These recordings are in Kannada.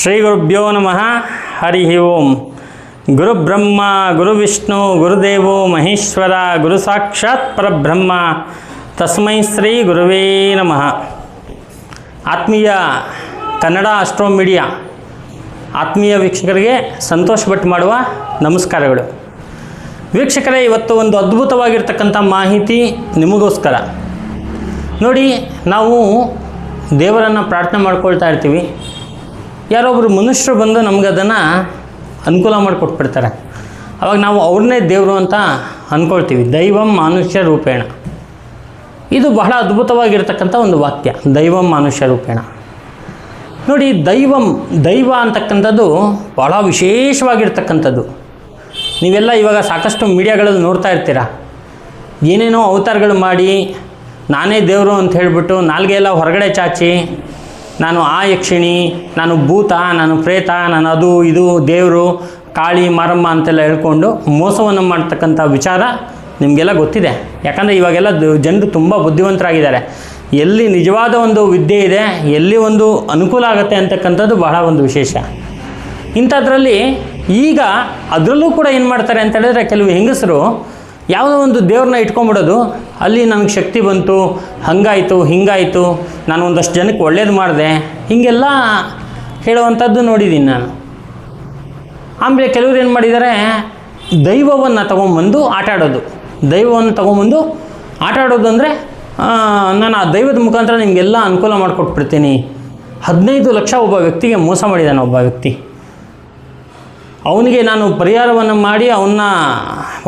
ಶ್ರೀ ಗುರುಭ್ಯೋ ನಮಃ. ಹರಿ ಓಂ. ಗುರು ಬ್ರಹ್ಮ, ಗುರು ವಿಷ್ಣು ಗುರುದೇವೋ ಮಹೇಶ್ವರ, ಗುರು ಸಾಕ್ಷಾತ್ ಪರಬ್ರಹ್ಮ. ತಸ್ಮೈ ಶ್ರೀ ಗುರುವೇ ನಮಃ. ಆತ್ಮೀಯ ಕನ್ನಡ ಅಸ್ಟ್ರೋ ಮೀಡಿಯಾ ಆತ್ಮೀಯ ವೀಕ್ಷಕರಿಗೆ ಸಂತೋಷ ಭಟ್ ಮಾಡುವ ನಮಸ್ಕಾರಗಳು. ವೀಕ್ಷಕರೇ, ಇವತ್ತು ಒಂದು ಅದ್ಭುತವಾಗಿರ್ತಕ್ಕಂಥ ಮಾಹಿತಿ ನಿಮಗೋಸ್ಕರ. ನೋಡಿ, ನಾವು ದೇವರನ್ನು ಪ್ರಾರ್ಥನೆ ಮಾಡ್ಕೊಳ್ತಾ ಇರ್ತೀವಿ. ಯಾರೊಬ್ಬರು ಮನುಷ್ಯರು ಬಂದು ನಮ್ಗೆ ಅದನ್ನು ಅನುಕೂಲ ಮಾಡಿಕೊಟ್ಬಿಡ್ತಾರೆ. ಅವಾಗ ನಾವು ಅವ್ರನ್ನೇ ದೇವರು ಅಂತ ಅಂದ್ಕೊಳ್ತೀವಿ ದೈವಂ ಮಾನುಷ್ಯ ರೂಪೇಣ. ಇದು ಬಹಳ ಅದ್ಭುತವಾಗಿರ್ತಕ್ಕಂಥ ಒಂದು ವಾಕ್ಯ. ದೈವಂ ಮಾನುಷ್ಯ ರೂಪೇಣ. ನೋಡಿ, ದೈವಂ, ದೈವ ಅಂತಕ್ಕಂಥದ್ದು ಬಹಳ ವಿಶೇಷವಾಗಿರ್ತಕ್ಕಂಥದ್ದು. ನೀವೆಲ್ಲ ಇವಾಗ ಸಾಕಷ್ಟು ಮೀಡಿಯಾಗಳಲ್ಲಿ ನೋಡ್ತಾ ಇರ್ತೀರ? ಏನೇನೋ ಅವತಾರಗಳು ಮಾಡಿ, ನಾನೇ ದೇವರು ಅಂತ ಹೇಳಿಬಿಟ್ಟು ನಾಲ್ಗೆ ಎಲ್ಲ ಹೊರಗಡೆ ಚಾಚಿ ನಾನು ಆ ಯಕ್ಷಿಣಿ, ನಾನು ಭೂತ, ನಾನು ಪ್ರೇತ, ನಾನು ಅದು, ಇದು, ದೇವರು, ಕಾಳಿ, ಮಾರಮ್ಮ ಅಂತೆಲ್ಲ ಹೇಳ್ಕೊಂಡು ಮೋಸವನ್ನು ಮಾಡ್ತಕ್ಕಂಥ ವಿಚಾರ ನಿಮಗೆಲ್ಲ ಗೊತ್ತಿದೆ. ಯಾಕಂದರೆ ಇವಾಗೆಲ್ಲ ಜನರು ತುಂಬ ಬುದ್ಧಿವಂತರಾಗಿದ್ದಾರೆ. ಎಲ್ಲಿ ನಿಜವಾದ ಒಂದು ವಿದ್ಯೆ ಇದೆ, ಎಲ್ಲಿ ಒಂದು ಅನುಕೂಲ ಆಗುತ್ತೆ ಅಂತಕ್ಕಂಥದ್ದು ಬಹಳ ಒಂದು ವಿಶೇಷ. ಇಂಥದ್ರಲ್ಲಿ ಈಗ ಅದರಲ್ಲೂ ಕೂಡ ಏನು ಮಾಡ್ತಾರೆ ಅಂತ ಹೇಳಿದ್ರೆ ಕೆಲವು ಹೆಂಗಸರು ಯಾವುದೋ ಒಂದು ದೇವ್ರನ್ನ ಇಟ್ಕೊಂಡ್ಬಿಡೋದು, ಅಲ್ಲಿ ನನಗೆ ಶಕ್ತಿ ಬಂತು, ಹಂಗಾಯಿತು, ಹಿಂಗಾಯಿತು, ನಾನು ಒಂದಷ್ಟು ಜನಕ್ಕೆ ಒಳ್ಳೇದು ಮಾಡಿದೆ. ಹೀಗೆಲ್ಲ ಹೇಳುವಂಥದ್ದು ನೋಡಿದ್ದೀನಿ ನಾನು. ಆಮೇಲೆ ಕೆಲವರು ಏನು ಮಾಡಿದ್ದಾರೆ ದೈವವನ್ನು ತೊಗೊಂಬಂದು ಆಟ ಆಡೋದು ದೈವವನ್ನು ತೊಗೊಂಬಂದು ಆಟ ಆಡೋದು ಅಂದರೆ ನಾನು ಆ ದೈವದ ಮುಖಾಂತರ ನಿಮಗೆಲ್ಲ ಅನುಕೂಲ ಮಾಡಿಕೊಟ್ಬಿಡ್ತೀನಿ. ಹದಿನೈದು ಲಕ್ಷ ಒಬ್ಬ ವ್ಯಕ್ತಿಗೆ ಮೋಸ ಮಾಡಿದ್ದಾನೆ ಒಬ್ಬ ವ್ಯಕ್ತಿ. ಅವನಿಗೆ ನಾನು ಪರಿಹಾರವನ್ನು ಮಾಡಿ ಅವನ್ನ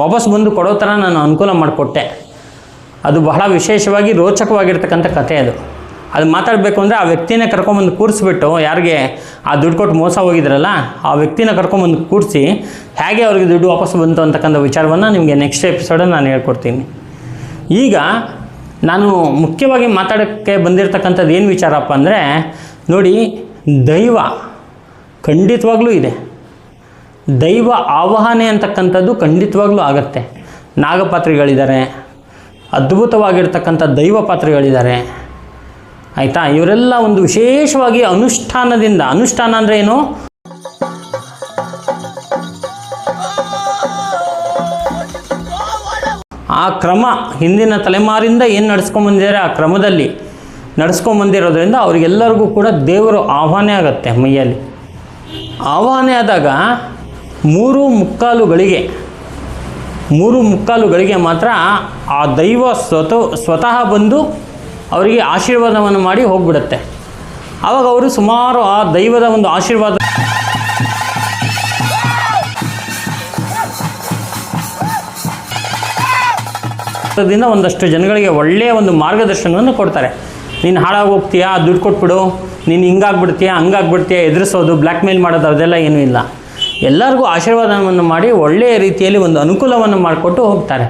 ವಾಪಸ್ ಬಂದು ಕೊಡೋ ಥರ ನಾನು ಅನುಕೂಲ ಮಾಡಿಕೊಟ್ಟೆ. ಅದು ಬಹಳ ವಿಶೇಷವಾಗಿ ರೋಚಕವಾಗಿರ್ತಕ್ಕಂಥ ಕಥೆ ಅದು. ಅದು ಮಾತಾಡಬೇಕು ಅಂದರೆ ಆ ವ್ಯಕ್ತಿನೇ ಕರ್ಕೊಂಬಂದು ಕೂರಿಸ್ಬಿಟ್ಟು ಯಾರಿಗೆ ಆ ದುಡ್ಡು ಕೊಟ್ಟು ಮೋಸ ಹೋಗಿದ್ರಲ್ಲ, ಆ ವ್ಯಕ್ತಿನ ಕರ್ಕೊಂಬಂದು ಕೂರಿಸಿ ಹೇಗೆ ಅವ್ರಿಗೆ ದುಡ್ಡು ವಾಪಸ್ ಬಂತು ಅಂತಕ್ಕಂಥ ವಿಚಾರವನ್ನು ನಿಮಗೆ ನೆಕ್ಸ್ಟ್ ಎಪಿಸೋಡಲ್ಲಿ ನಾನು ಹೇಳ್ಕೊಡ್ತೀನಿ. ಈಗ ನಾನು ಮುಖ್ಯವಾಗಿ ಮಾತಾಡೋಕ್ಕೆ ಬಂದಿರತಕ್ಕಂಥದ್ದು ಏನು ವಿಚಾರಪ್ಪ ಅಂದರೆ, ನೋಡಿ, ದೈವ ಖಂಡಿತವಾಗ್ಲೂ ಇದೆ. ದೈವ ಆವಾಹನೆ ಅಂತಕ್ಕಂಥದ್ದು ಖಂಡಿತವಾಗ್ಲೂ ಆಗತ್ತೆ. ನಾಗಪಾತ್ರಿಗಳಿದ್ದಾರೆ. ಅದ್ಭುತವಾಗಿರ್ತಕ್ಕಂಥ ದೈವ ಪಾತ್ರಿಗಳಿದ್ದಾರೆ. ಆಯಿತಾ? ಇವರೆಲ್ಲ ಒಂದು ವಿಶೇಷವಾಗಿ ಅನುಷ್ಠಾನದಿಂದ, ಅನುಷ್ಠಾನ ಅಂದರೆ ಏನು? ಆ ಕ್ರಮ ಹಿಂದಿನ ತಲೆಮಾರಿಂದ ಏನು ನಡೆಸ್ಕೊಂಬಂದಿದ್ದಾರೆ? ಆ ಕ್ರಮದಲ್ಲಿ ನಡ್ಸ್ಕೊಂಬಂದಿರೋದ್ರಿಂದ ಅವರಿಗೆಲ್ಲರಿಗೂ ಕೂಡ ದೇವರು ಆಹ್ವಾನ ಆಗತ್ತೆ ಮೈಯಲ್ಲಿ. ಆಹ್ವಾನೆ ಆದಾಗ ಮೂರು ಮುಕ್ಕಾಲುಗಳಿಗೆ ಮೂರು ಮುಕ್ಕಾಲುಗಳಿಗೆ ಮಾತ್ರ ಆ ದೈವ ಸ್ವತಃ ಸ್ವತಃ ಬಂದು ಅವರಿಗೆ ಆಶೀರ್ವಾದವನ್ನು ಮಾಡಿ ಹೋಗ್ಬಿಡುತ್ತೆ. ಆವಾಗ ಅವರು ಸುಮಾರು ಆ ದೈವದ ಒಂದು ಆಶೀರ್ವಾದ ಒಂದಷ್ಟು ಜನಗಳಿಗೆ ಒಳ್ಳೆಯ ಒಂದು ಮಾರ್ಗದರ್ಶನವನ್ನು ಕೊಡ್ತಾರೆ. ನೀನು ಹಾಳಾಗಿ ಹೋಗ್ತೀಯಾ ದುಡ್ಡು ಕೊಟ್ಬಿಡು. ನೀನು ಹಿಂಗಾಗ್ಬಿಡ್ತೀಯಾ? ಹಂಗಾಗ್ಬಿಡ್ತೀಯಾ? ಎದುರಿಸೋದು ಬ್ಲ್ಯಾಕ್ ಮೇಲ್ ಮಾಡೋದು, ಅದೆಲ್ಲ ಏನೂ ಇಲ್ಲ. ಎಲ್ಲರಿಗೂ ಆಶೀರ್ವಾದವನ್ನು ಮಾಡಿ ಒಳ್ಳೆಯ ರೀತಿಯಲ್ಲಿ ಒಂದು ಅನುಕೂಲವನ್ನು ಮಾಡಿಕೊಟ್ಟು ಹೋಗ್ತಾರೆ.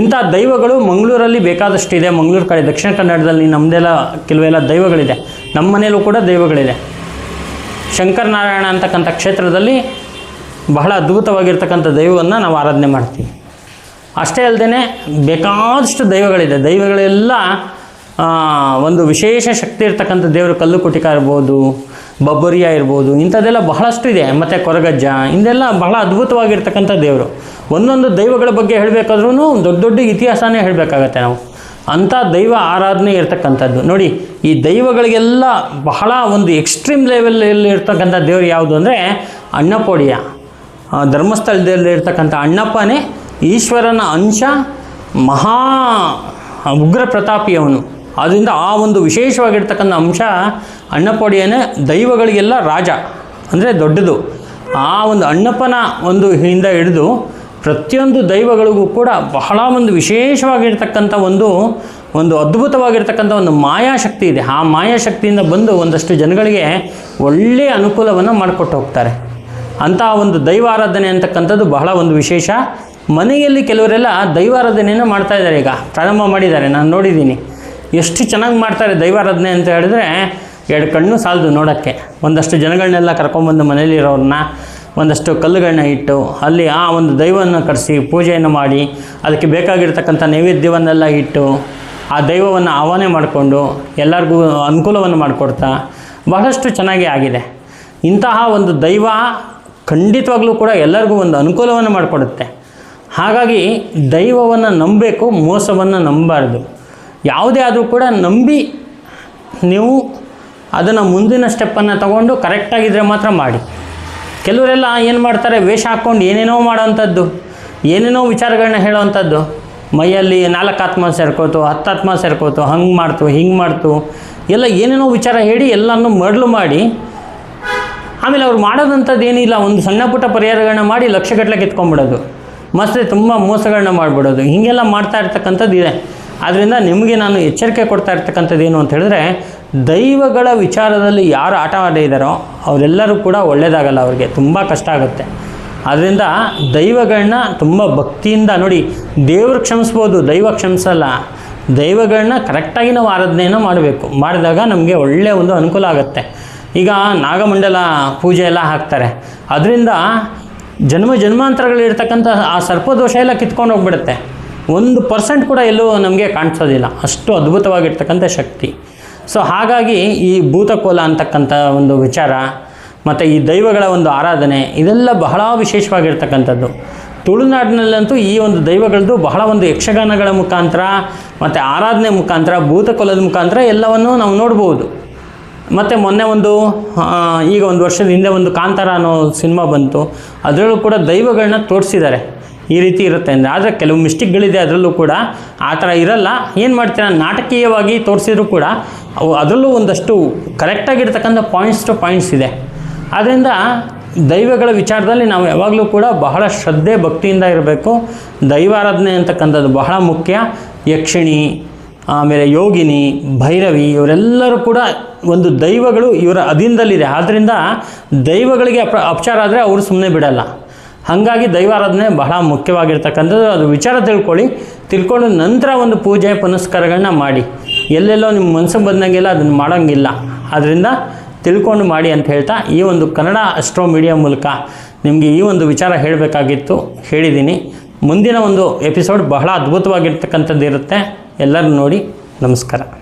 ಇಂಥ ದೈವಗಳು ಮಂಗಳೂರಲ್ಲಿ ಬೇಕಾದಷ್ಟಿದೆ. ಮಂಗಳೂರು ಕಡೆ ದಕ್ಷಿಣ ಕನ್ನಡದಲ್ಲಿ ನಮ್ಮದೆಲ್ಲ ಕೆಲವೆಲ್ಲ ದೈವಗಳಿದೆ. ನಮ್ಮ ಮನೆಯಲ್ಲೂ ಕೂಡ ದೈವಗಳಿದೆ. ಶಂಕರನಾರಾಯಣ ಅಂತಕ್ಕಂಥ ಕ್ಷೇತ್ರದಲ್ಲಿ ಬಹಳ ಅದ್ಭುತವಾಗಿರ್ತಕ್ಕಂಥ ದೈವವನ್ನು ನಾವು ಆರಾಧನೆ ಮಾಡ್ತೀವಿ. ಅಷ್ಟೇ ಅಲ್ಲದೆ ಬೇಕಾದಷ್ಟು ದೈವಗಳಿದೆ. ದೈವಗಳೆಲ್ಲ ಒಂದು ವಿಶೇಷ ಶಕ್ತಿ ಇರ್ತಕ್ಕಂಥ ದೇವರು ಕಲ್ಲು ಕುಟಿಕ ಇರ್ಬೋದು ಬಬ್ಬರಿಯ ಇರ್ಬೋದು ಇಂಥದ್ದೆಲ್ಲ ಬಹಳಷ್ಟು ಇದೆ. ಮತ್ತು ಕೊರಗಜ್ಜ, ಇಂದೆಲ್ಲ ಬಹಳ ಅದ್ಭುತವಾಗಿರ್ತಕ್ಕಂಥ ದೇವರು. ಒಂದೊಂದು ದೈವಗಳ ಬಗ್ಗೆ ಹೇಳಬೇಕಾದ್ರೂ ದೊಡ್ಡ ದೊಡ್ಡ ಇತಿಹಾಸನೇ ಹೇಳಬೇಕಾಗತ್ತೆ ನಾವು. ಅಂಥ ದೈವ ಆರಾಧನೆ ಇರ್ತಕ್ಕಂಥದ್ದು. ನೋಡಿ, ಈ ದೈವಗಳಿಗೆಲ್ಲ ಬಹಳ ಒಂದು ಎಕ್ಸ್ಟ್ರೀಮ್ ಲೆವೆಲಲ್ಲಿ ಇರ್ತಕ್ಕಂಥ ದೇವರು ಯಾವುದು ಅಂದರೆ ಅಣ್ಣಪೋಡಿಯ ಧರ್ಮಸ್ಥಳದಲ್ಲಿ ಇರ್ತಕ್ಕಂಥ ಅಣ್ಣಪ್ಪನೇ ಈಶ್ವರನ ಅಂಶ ಮಹಾ ಉಗ್ರ ಪ್ರತಾಪಿಯವನು ಆದ್ದರಿಂದ ಆ ಒಂದು ವಿಶೇಷವಾಗಿರ್ತಕ್ಕಂಥ ಅಂಶ ಅಣ್ಣಪೊಡಿಯನೇ ದೈವಗಳಿಗೆಲ್ಲ ರಾಜ, ಅಂದರೆ ದೊಡ್ಡದು. ಆ ಒಂದು ಅಣ್ಣಪ್ಪನ ಒಂದು ಹಿಂದ ಹಿಡಿದು ಪ್ರತಿಯೊಂದು ದೈವಗಳಿಗೂ ಕೂಡ ಬಹಳ ಒಂದು ವಿಶೇಷವಾಗಿರ್ತಕ್ಕಂಥ ಒಂದು ಒಂದು ಅದ್ಭುತವಾಗಿರ್ತಕ್ಕಂಥ ಒಂದು ಮಾಯಾಶಕ್ತಿ ಇದೆ. ಆ ಮಾಯಾಶಕ್ತಿಯಿಂದ ಬಂದು ಒಂದಷ್ಟು ಜನಗಳಿಗೆ ಒಳ್ಳೆಯ ಅನುಕೂಲವನ್ನು ಮಾಡಿಕೊಟ್ಟು ಹೋಗ್ತಾರೆ. ಅಂತಹ ಒಂದು ದೈವಾರಾಧನೆ ಅಂತಕ್ಕಂಥದ್ದು ಬಹಳ ಒಂದು ವಿಶೇಷ. ಮನೆಯಲ್ಲಿ ಕೆಲವರೆಲ್ಲ ದೈವಾರಾಧನೆಯನ್ನು ಮಾಡ್ತಾ ಇದ್ದಾರೆ ಈಗ. ಪ್ರಾರಂಭ ಮಾಡಿದ್ದಾರೆ, ನಾನು ನೋಡಿದ್ದೀನಿ. ಎಷ್ಟು ಚೆನ್ನಾಗಿ ಮಾಡ್ತಾರೆ ದೈವಾರಾಧನೆ ಅಂತ ಹೇಳಿದ್ರೆ ಎರಡು ಕಣ್ಣು ಸಾಲದು ನೋಡೋಕ್ಕೆ. ಒಂದಷ್ಟು ಜನಗಳನ್ನೆಲ್ಲ ಕರ್ಕೊಂಬಂದು ಮನೇಲಿರೋರನ್ನ ಒಂದಷ್ಟು ಕಲ್ಲುಗಳನ್ನ ಇಟ್ಟು ಅಲ್ಲಿ ಆ ಒಂದು ದೈವವನ್ನು ಕರೆಸಿ ಪೂಜೆಯನ್ನು ಮಾಡಿ, ಅದಕ್ಕೆ ಬೇಕಾಗಿರ್ತಕ್ಕಂಥ ನೈವೇದ್ಯವನ್ನೆಲ್ಲ ಇಟ್ಟು ಆ ದೈವವನ್ನು ಆಹ್ವಾನ ಮಾಡಿಕೊಂಡು ಎಲ್ಲರಿಗೂ ಅನುಕೂಲವನ್ನು ಮಾಡಿಕೊಡ್ತಾ ಬಹಳಷ್ಟು ಚೆನ್ನಾಗಿ ಆಗಿದೆ. ಇಂತಹ ಒಂದು ದೈವ ಖಂಡಿತವಾಗ್ಲೂ ಕೂಡ ಎಲ್ಲರಿಗೂ ಒಂದು ಅನುಕೂಲವನ್ನು ಮಾಡಿಕೊಡುತ್ತೆ. ಹಾಗಾಗಿ ದೈವವನ್ನು ನಂಬಬೇಕು, ಮೋಸವನ್ನು ನಂಬಬಾರ್ದು. ಯಾವುದೇ ಆದರೂ ಕೂಡ ನಂಬಿ ನೀವು ಅದನ್ನು ಮುಂದಿನ ಸ್ಟೆಪ್ಪನ್ನು ತಗೊಂಡು ಕರೆಕ್ಟಾಗಿದ್ದರೆ ಮಾತ್ರ ಮಾಡಿ. ಕೆಲವರೆಲ್ಲ ಏನು ಮಾಡ್ತಾರೆ, ವೇಷ ಹಾಕ್ಕೊಂಡು ಏನೇನೋ ಮಾಡೋವಂಥದ್ದು, ಏನೇನೋ ವಿಚಾರಗಳನ್ನ ಹೇಳೋವಂಥದ್ದು. ಮೈಯಲ್ಲಿ ನಾಲ್ಕು ಆತ್ಮ ಸೇರ್ಕೋತು ಆತ್ಮ ಸೇರ್ಕೋತು, ಹಂಗೆ ಮಾಡ್ತು, ಹಿಂಗೆ ಮಾಡ್ತು, ಎಲ್ಲ ಏನೇನೋ ವಿಚಾರ ಹೇಳಿ ಎಲ್ಲನೂ ಮರಳು ಮಾಡಿ. ಆಮೇಲೆ ಅವ್ರು ಮಾಡೋದಂಥದ್ದು ಏನಿಲ್ಲ, ಒಂದು ಸಣ್ಣ ಪುಟ್ಟ ಪರಿಹಾರಗಳನ್ನ ಮಾಡಿ ಲಕ್ಷಗಟ್ಟಲೆ ಕಿತ್ಕೊಂಡ್ಬಿಡೋದು. ಮತ್ತೆ ತುಂಬ ಮೋಸಗಳನ್ನ ಮಾಡಿಬಿಡೋದು. ಹೀಗೆಲ್ಲ ಮಾಡ್ತಾ ಇರ್ತಕ್ಕಂಥದ್ದು ಇದೆ. ಆದ್ದರಿಂದ ನಿಮಗೆ ನಾನು ಎಚ್ಚರಿಕೆ ಕೊಡ್ತಾ ಇರ್ತಕ್ಕಂಥದ್ದು ಏನು ಅಂತ ಹೇಳಿದ್ರೆ, ದೈವಗಳ ವಿಚಾರದಲ್ಲಿ ಯಾರು ಆಟ ಆಡಿದಾರೋ ಅವರೆಲ್ಲರೂ ಕೂಡ ಒಳ್ಳೆಯದಾಗಲ್ಲ ಅವ್ರಿಗೆ, ತುಂಬ ಕಷ್ಟ ಆಗುತ್ತೆ. ಆದ್ದರಿಂದ ದೈವಗಳನ್ನ ತುಂಬ ಭಕ್ತಿಯಿಂದ ನೋಡಿ, ದೇವರು ಕ್ಷಮಿಸ್ಬೋದು, ದೈವ ಕ್ಷಮಿಸಲ್ಲ. ದೈವಗಳನ್ನ ಕರೆಕ್ಟಾಗಿ ನಾವು ಆರಾಧನೆಯನ್ನು ಮಾಡಬೇಕು. ಮಾಡಿದಾಗ ನಮಗೆ ಒಳ್ಳೆಯ ಒಂದು ಅನುಕೂಲ ಆಗುತ್ತೆ. ಈಗ ನಾಗಮಂಡಲ ಪೂಜೆ ಎಲ್ಲ ಹಾಕ್ತಾರೆ. ಅದರಿಂದ ಜನ್ಮ ಜನ್ಮಾಂತರಗಳಿರ್ತಕ್ಕಂಥ ಆ ಸರ್ಪದೋಷ ಎಲ್ಲ ಕಿತ್ಕೊಂಡು ಹೋಗ್ಬಿಡುತ್ತೆ. ಒಂದು ಪರ್ಸೆಂಟ್ ಕೂಡ ಎಲ್ಲೂ ನಮಗೆ ಕಾಣಿಸೋದಿಲ್ಲ. ಅಷ್ಟು ಅದ್ಭುತವಾಗಿರ್ತಕ್ಕಂಥ ಶಕ್ತಿ. ಸೊ ಹಾಗಾಗಿ ಈ ಭೂತಕೋಲ ಅಂತಕ್ಕಂಥ ಒಂದು ವಿಚಾರ, ಮತ್ತು ಈ ದೈವಗಳ ಒಂದು ಆರಾಧನೆ, ಇದೆಲ್ಲ ಬಹಳ ವಿಶೇಷವಾಗಿರ್ತಕ್ಕಂಥದ್ದು. ತುಳುನಾಡಿನಲ್ಲಂತೂ ಈ ಒಂದು ದೈವಗಳದ್ದು ಬಹಳ ಒಂದು ಯಕ್ಷಗಾನಗಳ ಮುಖಾಂತರ, ಮತ್ತು ಆರಾಧನೆ ಮುಖಾಂತರ, ಭೂತಕೋಲದ ಮುಖಾಂತರ ಎಲ್ಲವನ್ನು ನಾವು ನೋಡ್ಬೋದು. ಮತ್ತು ಮೊನ್ನೆ ಒಂದು ಈಗ ಒಂದು ವರ್ಷದ ಹಿಂದೆ ಒಂದು ಕಾಂತಾರ ಅನ್ನೋ ಸಿನಿಮಾ ಬಂತು. ಅದರಲ್ಲೂ ಕೂಡ ದೈವಗಳನ್ನ ತೋರಿಸಿದ್ದಾರೆ. ಈ ರೀತಿ ಇರುತ್ತೆ ಅಂದರೆ ಆದರೆ ಕೆಲವು ಮಿಸ್ಟೇಕ್ಗಳಿದೆ ಅದರಲ್ಲೂ ಕೂಡ ಆ ಥರ ಇರಲ್ಲ. ಏನು ಮಾಡ್ತೀರ? ನಾಟಕೀಯವಾಗಿ ತೋರಿಸಿದ್ರು ಕೂಡ ಅವು ಅದರಲ್ಲೂ ಒಂದಷ್ಟು ಕರೆಕ್ಟಾಗಿರ್ತಕ್ಕಂಥ ಪಾಯಿಂಟ್ಸ್ ಟು ಪಾಯಿಂಟ್ಸ್ ಇದೆ. ಆದ್ದರಿಂದ ದೈವಗಳ ವಿಚಾರದಲ್ಲಿ ನಾವು ಯಾವಾಗಲೂ ಕೂಡ ಬಹಳ ಶ್ರದ್ಧೆ, ಭಕ್ತಿಯಿಂದ ಇರಬೇಕು. ದೈವಾರಾಧನೆ ಅಂತಕ್ಕಂಥದ್ದು ಬಹಳ ಮುಖ್ಯ. ಯಕ್ಷಿಣಿ, ಆಮೇಲೆ ಯೋಗಿನಿ, ಭೈರವಿ ಇವರೆಲ್ಲರೂ ಕೂಡ ಒಂದು ದೈವಗಳು ಇವರ ಅಧೀನದಲ್ಲಿದೆ. ಆದ್ದರಿಂದ ದೈವಗಳಿಗೆ ಅಪ ಅಪಚಾರ ಆದರೆ ಅವರು ಸುಮ್ಮನೆ ಬಿಡಲ್ಲ. ಹಾಗಾಗಿ ದೈವಾರಾಧನೆ ಬಹಳ ಮುಖ್ಯವಾಗಿರ್ತಕ್ಕಂಥದ್ದು. ಅದು ವಿಚಾರ ತಿಳ್ಕೊಳ್ಳಿ, ತಿಳ್ಕೊಂಡು ನಂತರ ಒಂದು ಪೂಜೆ ಪುನಸ್ಕಾರಗಳನ್ನ ಮಾಡಿ. ಎಲ್ಲೆಲ್ಲೋ ನಿಮ್ಮ ಮನಸ್ಸು ಬಂದಂಗೆಲ್ಲ ಅದನ್ನು ಮಾಡೋಂಗಿಲ್ಲ. ಆದ್ದರಿಂದ ತಿಳ್ಕೊಂಡು ಮಾಡಿ ಅಂತ ಹೇಳ್ತಾ ಈ ಒಂದು ಕನ್ನಡ ಅಸ್ಟ್ರೋ ಮೀಡಿಯಾ ಮೂಲಕ ನಿಮಗೆ ಈ ಒಂದು ವಿಚಾರ ಹೇಳಬೇಕಾಗಿತ್ತು. ಹೇಳಿದ್ದೀನಿ. ಮುಂದಿನ ಒಂದು ಎಪಿಸೋಡ್ ಬಹಳ ಅದ್ಭುತವಾಗಿರ್ತಕ್ಕಂಥದ್ದು ಇರುತ್ತೆ ಎಲ್ಲರೂ ನೋಡಿ ನಮಸ್ಕಾರ.